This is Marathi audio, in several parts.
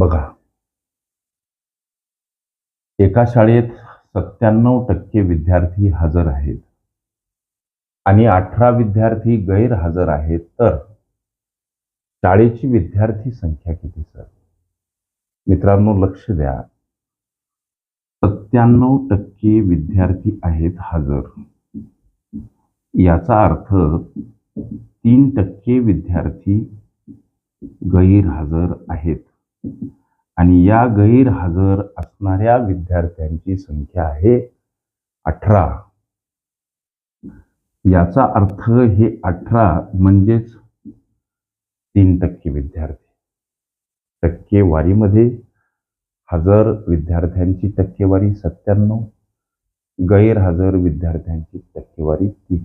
बघा. एका शाळेत सत्त्याण्णव टक्के विद्यार्थी हजर आहेत. आणि अठरा विद्यार्थी गैरहजर आहेत. तर शाळेची विद्यार्थी संख्या किती सर? मित्रांनो लक्ष द्या. सत्त्याण्णव टक्के विद्यार्थी आहेत हजर. याचा अर्थ तीन टक्के विद्यार्थी गैरहजर आहेत. आणि या गैरहजर असणाऱ्या विद्यार्थ्यांची संख्या आहे अठरा. याचा अर्थ हे अठरा म्हणजेच तीन टक्के विद्यार्थी. टक्केवारीमध्ये हजर विद्यार्थ्यांची टक्केवारी सत्त्याण्णव गैरहजर विद्यार्थ्यांची टक्केवारी तीन.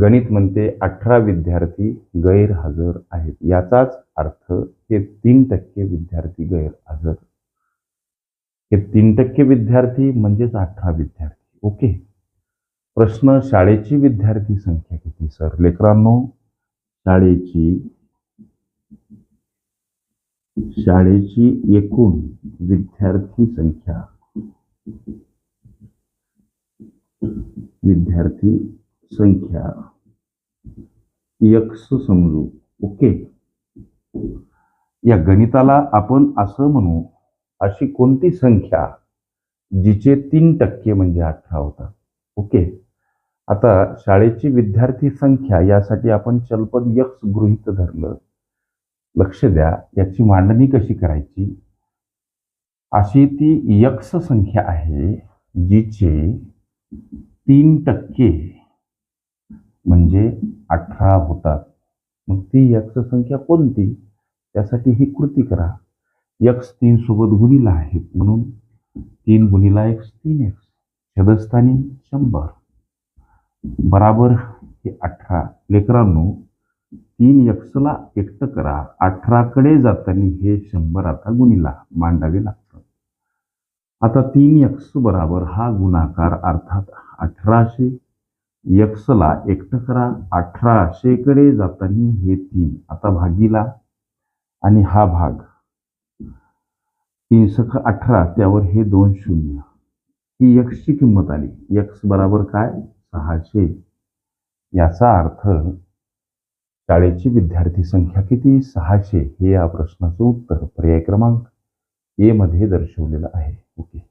गणित म्हणते अठरा विद्यार्थी गैरहजर आहेत. याचाच अर्थ हे तीन टक्के विद्यार्थी गैरहजर. हे तीन टक्के विद्यार्थी म्हणजेच अठरा विद्यार्थी. ओके? प्रश्न शाळेची विद्यार्थी संख्या किती सर? लेकरांनो शाळेची शाळेची एकूण विद्यार्थी संख्या विद्यार्थी संख्या. यक्स समजू. ओके? या गणिताला आपण असं म्हणू अशी कोणती संख्या जिचे तीन टक्के म्हणजे अठरा होता? ओके? आता शाळेची विद्यार्थी संख्या यासाठी आपण चलपद यक्स गृहीत धरलं. लक्ष द्या याची मांडणी कशी करायची? अशी ती यक्स संख्या आहे जिचे तीन टक्के म्हणजे अठरा होतात. मग ती यक्ष संख्या कोणती? त्यासाठी ही कृती करा. यक्स तीन सोबत गुणीला आहेत म्हणून तीन गुणीला एक तीन एक्स छदस्थानी शंभर. बराबर हे अठरा. लेकरांनो तीन यक्सला एकटं करा. अठराकडे जाताना हे शंभर आता गुणीला मांडावे लागतं आता तीन यक्स बराबर हा गुणाकार अर्थात अठराशे यक्सला एकटं करा अठराशेकडे जाताना हे तीन. आता भागीला आणि हा भाग. तीन सख अठरा त्यावर हे दोन शून्य. ही यक्सची किंमत आली. यक्स बराबर काय? सहाशे. याचा अर्थ शाळेची विद्यार्थी संख्या किती? सहाशे. हे या प्रश्नाचं उत्तर पर्याय क्रमांक ए मध्ये दर्शवलेलं आहे. ओके.